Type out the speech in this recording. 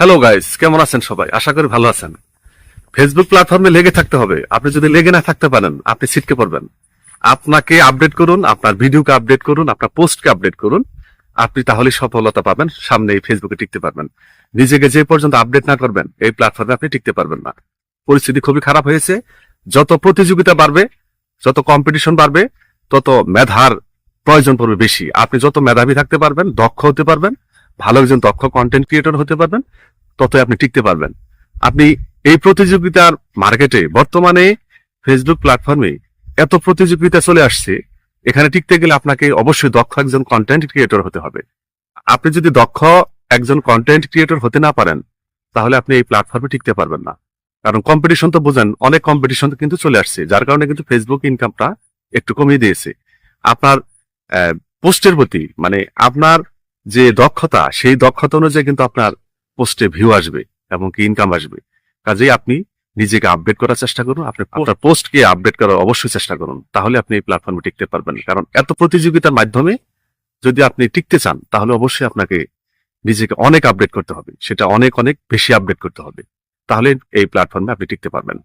Hello guys কেমন আছেন সবাই? আশা করি ভালো আছেন। ফেসবুক প্ল্যাটফর্মে লেগে থাকতে হবে। আপনি যদি লেগে না থাকতে পারেন, আপনি ছিটকে পড়বেন। আপনাকে আপডেট করুন, আপনার ভিডিওকে আপডেট করুন, আপনার পোস্টকে আপডেট করুন। আপনি তাহলে সফলতা পাবেন সামনে এই ফেসবুকে টিকতে পারবেন। নিজেকে যে পর্যন্ত আপডেট না করবেন, এই প্ল্যাটফর্মে আপনি টিকতে পারবেন না। পরিস্থিতি খুবই খারাপ হয়েছে। যত প্রতিযোগিতা বাড়বে, যত কম্পিটিশন বাড়বে, তত মেধার প্রয়োজন পড়বে বেশি। আপনি যত মেধাবী থাকতে পারবেন, দক্ষ হতে পারবেন ভালো একজন দক্ষ কন্টেন্ট ক্রিয়েটর হতে পারবেন, ততই আপনি টিকতে পারবেন। আপনি এই প্রতিযোগিতার মার্কেটে বর্তমানে ফেসবুক প্ল্যাটফর্মে এত প্রতিযোগিতা চলে আসছে, এখানে টিকতে গেলে আপনাকে অবশ্যই দক্ষ একজন কন্টেন্ট ক্রিয়েটর হতে হবে। আপনি যদি দক্ষ একজন কন্টেন্ট ক্রিয়েটর হতে না পারেন, তাহলে আপনি এই প্ল্যাটফর্মে টিকতে পারবেন না। কারণ কম্পিটিশন তো বোঝেন, অনেক কম্পিটিশন কিন্তু চলে আসছে, যার কারণে কিন্তু ফেসবুক ইনকামটা একটু কমিয়ে দিয়েছে। আপনার পোস্টের প্রতি মানে আপনার যে দক্ষতা সেই দক্ষতা অনুযায়ী কিন্তু আপনার পোস্টে ভিউ আসবে এবং কি ইনকাম আসবে। কাজেই আপনি নিজেকে আপডেট করার চেষ্টা করুন আপনি আপনার পোস্টকে আপডেট করার অবশ্যই চেষ্টা করুন তাহলে আপনি এই প্ল্যাটফর্মে টিকতে পারবেন। কারণ এত প্রতিযোগিতার মাধ্যমে যদি আপনি টিকতে চান তাহলে অবশ্যই আপনাকে নিজেকে অনেক আপডেট করতে হবে সেটা অনেক অনেক বেশি আপডেট করতে হবে। তাহলে এই প্ল্যাটফর্মে আপনি টিকতে পারবেন।